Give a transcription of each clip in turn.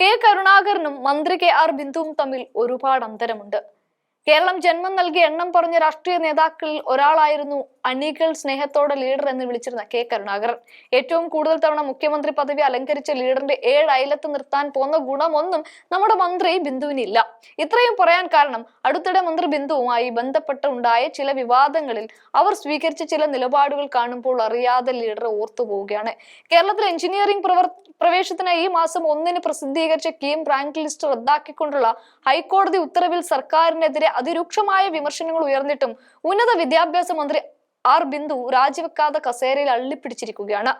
K കരുണാകരനും മന്ത്രി K R ബിന്ദുവും തമ്മിൽ ഒരുപാട് അന്തരമുണ്ട്. കേരളം ജന്മം നൽകിയ എണ്ണം പറഞ്ഞ രാഷ്ട്രീയ നേതാക്കളിൽ ഒരാളായിരുന്നു അണികൾ സ്നേഹത്തോടെ ലീഡർ എന്ന് വിളിച്ചിരുന്ന കെ കരുണാകരൻ. ഏറ്റവും കൂടുതൽ തവണ മുഖ്യമന്ത്രി പദവി അലങ്കരിച്ച ലീഡറിന്റെ ഏഴ് അയലത്ത് നിർത്താൻ പോന്ന ഗുണമൊന്നും നമ്മുടെ മന്ത്രി ബിന്ദുവിനില്ല ഇത്രയും പറയാൻ കാരണം അടുത്തിടെ മന്ത്രി ബിന്ദുവുമായി ബന്ധപ്പെട്ട് ഉണ്ടായ ചില വിവാദങ്ങളിൽ അവർ സ്വീകരിച്ച ചില നിലപാടുകൾ കാണുമ്പോൾ അറിയാതെ ലീഡർ ഓർത്തു പോവുകയാണ്. കേരളത്തിൽ എഞ്ചിനീയറിംഗ് പ്രവർ പ്രവേശനത്തിനായി ഈ മാസം ഒന്നിന് പ്രസിദ്ധീകരിച്ച കീം റാങ്ക് ലിസ്റ്റ് റദ്ദാക്കിക്കൊണ്ടുള്ള ഹൈക്കോടതി ഉത്തരവിൽ സർക്കാരിനെതിരെ അതിരൂക്ഷമായ വിമർശനങ്ങൾ ഉയർന്നിട്ടും ഉന്നത വിദ്യാഭ്യാസ മന്ത്രി ആർ ബിന്ദു രാജിവെക്കാതെ കസേരയിൽ അള്ളിപ്പിടിച്ചിരിക്കുകയാണ്.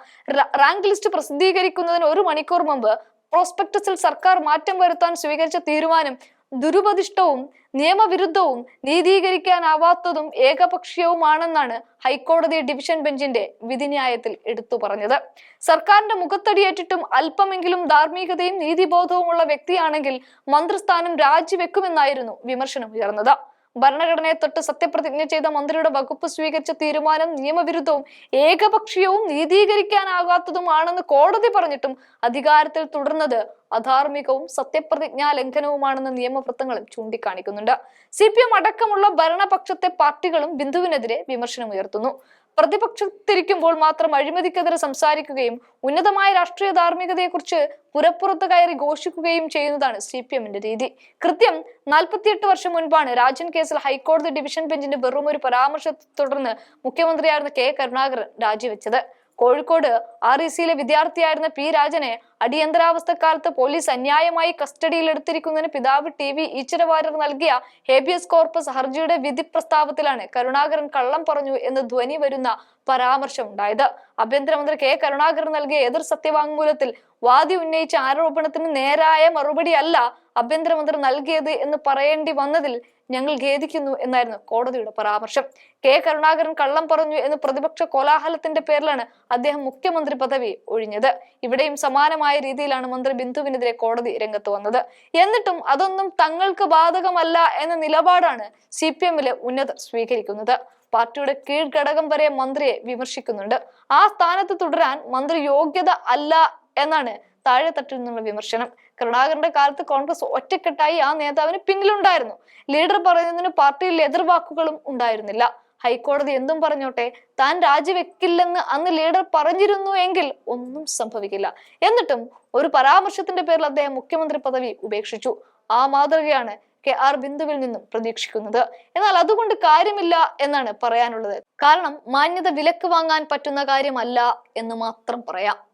റാങ്ക് ലിസ്റ്റ് പ്രസിദ്ധീകരിക്കുന്നതിന് ഒരു മണിക്കൂർ മുമ്പ് പ്രോസ്പെക്ടസിൽ സർക്കാർ മാറ്റം വരുത്താൻ സ്വീകരിച്ച തീരുമാനം ദുരുപദിഷ്ടവും നിയമവിരുദ്ധവും നീതീകരിക്കാനാവാത്തതും ഏകപക്ഷീയവുമാണെന്നാണ് ഹൈക്കോടതി ഡിവിഷൻ ബെഞ്ചിന്റെ വിധിന്യായത്തിൽ എടുത്തു പറഞ്ഞത്. സർക്കാരിന്റെ മുഖത്തടിയേറ്റിട്ടും അല്പമെങ്കിലും ധാർമ്മികതയും നീതിബോധവുമുള്ള വ്യക്തിയാണെങ്കിൽ മന്ത്രിസ്ഥാനം രാജിവെക്കുമെന്നായിരുന്നു വിമർശനം ഉയർന്നത്. ഭരണഘടനയെ തൊട്ട് സത്യപ്രതിജ്ഞ ചെയ്ത മന്ത്രിയുടെ വകുപ്പ് സ്വീകരിച്ച തീരുമാനം നിയമവിരുദ്ധവും ഏകപക്ഷീയവും നീതീകരിക്കാനാകാത്തതുമാണെന്ന് കോടതി പറഞ്ഞിട്ടും അധികാരത്തിൽ തുടർന്നത് അധാർമികവും സത്യപ്രതിജ്ഞാ ലംഘനവുമാണെന്ന് നിയമവൃത്തങ്ങളും ചൂണ്ടിക്കാണിക്കുന്നുണ്ട്. സി പി എം അടക്കമുള്ള ഭരണപക്ഷത്തെ പാർട്ടികളും ബിന്ദുവിനെതിരെ വിമർശനമുയർത്തുന്നു. പ്രതിപക്ഷത്തിരിക്കുമ്പോൾ മാത്രം അഴിമതിക്കെതിരെ സംസാരിക്കുകയും ഉന്നതമായ രാഷ്ട്രീയ ധാർമ്മികതയെക്കുറിച്ച് പുറപ്പുറത്ത് കയറി ഘോഷിക്കുകയും ചെയ്യുന്നതാണ് സി പി എമ്മിന്റെ രീതി. കൃത്യം നാൽപ്പത്തിയെട്ട് വർഷം മുൻപാണ് രാജൻ കേസിൽ ഹൈക്കോടതി ഡിവിഷൻ ബെഞ്ചിന്റെ വെറും ഒരു പരാമർശത്തെ തുടർന്ന് മുഖ്യമന്ത്രിയായിരുന്ന കെ കരുണാകരൻ രാജിവെച്ചത്. കോഴിക്കോട് ആർ ഇ സിയിലെ വിദ്യാർത്ഥിയായിരുന്ന പി രാജനെ അടിയന്തരാവസ്ഥ കാലത്ത് പോലീസ് അന്യായമായി കസ്റ്റഡിയിലെടുത്തിരിക്കുന്നതിന് പിതാവ് ടി വി ഈശ്വരവാര്യർ നൽകിയ ഹേബിയസ് കോർപ്പസ് ഹർജിയുടെ വിധി പ്രസ്താവത്തിലാണ് കരുണാകരൻ കള്ളം പറഞ്ഞു എന്ന് ധ്വനി വരുന്ന പരാമർശം ഉണ്ടായത് ആഭ്യന്തരമന്ത്രി കെ കരുണാകരൻ നൽകിയ എതിർ സത്യവാങ്മൂലത്തിൽ വാദി ഉന്നയിച്ച ആരോപണത്തിന് നേരായ മറുപടി അല്ല ആഭ്യന്തരമന്ത്രി നൽകിയത് എന്ന് പറയേണ്ടി വന്നതിൽ ഞങ്ങൾ ഖേദിക്കുന്നു എന്നായിരുന്നു കോടതിയുടെ പരാമർശം. കെ കരുണാകരൻ കള്ളം പറഞ്ഞു എന്ന് പ്രതിപക്ഷ കോലാഹലത്തിന്റെ പേരിലാണ് അദ്ദേഹം മുഖ്യമന്ത്രി പദവി ഒഴിഞ്ഞത്. ഇവിടെയും സമാനമായ രീതിയിലാണ് മന്ത്രി ബിന്ദുവിനെതിരെ കോടതി രംഗത്ത് വന്നത്. എന്നിട്ടും അതൊന്നും തങ്ങൾക്ക് ബാധകമല്ല എന്ന നിലപാടാണ് സി പി എമ്മിലെ ഉന്നതർ സ്വീകരിക്കുന്നത്. പാർട്ടിയുടെ കീഴ്ഘടകം വരെ മന്ത്രിയെ വിമർശിക്കുന്നുണ്ട്. ആ സ്ഥാനത്ത് തുടരാൻ മന്ത്രി യോഗ്യത അല്ല എന്നാണ് താഴെ തട്ടിൽ നിന്നുള്ള വിമർശനം. കരുണാകരന്റെ കാലത്ത് കോൺഗ്രസ് ഒറ്റക്കെട്ടായി ആ നേതാവിന് പിന്നിലുണ്ടായിരുന്നു. ലീഡർ പറയുന്നതിന് പാർട്ടിയിൽ എതിർവാക്കുകളും ഉണ്ടായിരുന്നില്ല. ഹൈക്കോടതി എന്തും പറഞ്ഞോട്ടെ താൻ രാജിവെക്കില്ലെന്ന് അന്ന് ലീഡർ പറഞ്ഞിരുന്നു എങ്കിൽ ഒന്നും സംഭവിക്കില്ല. എന്നിട്ടും ഒരു പരാമർശത്തിന്റെ പേരിൽ അദ്ദേഹം മുഖ്യമന്ത്രി പദവി ഉപേക്ഷിച്ചു. ആ മാതൃകയാണ് കെ ആർ ബിന്ദുവിൽ നിന്നും പ്രതീക്ഷിക്കുന്നത്. എന്നാൽ അതുകൊണ്ട് കാര്യമില്ല എന്നാണ് പറയാനുള്ളത്. കാരണം മാന്യത വിലക്ക് വാങ്ങാൻ പറ്റുന്ന കാര്യമല്ല എന്ന് മാത്രം പറയാം.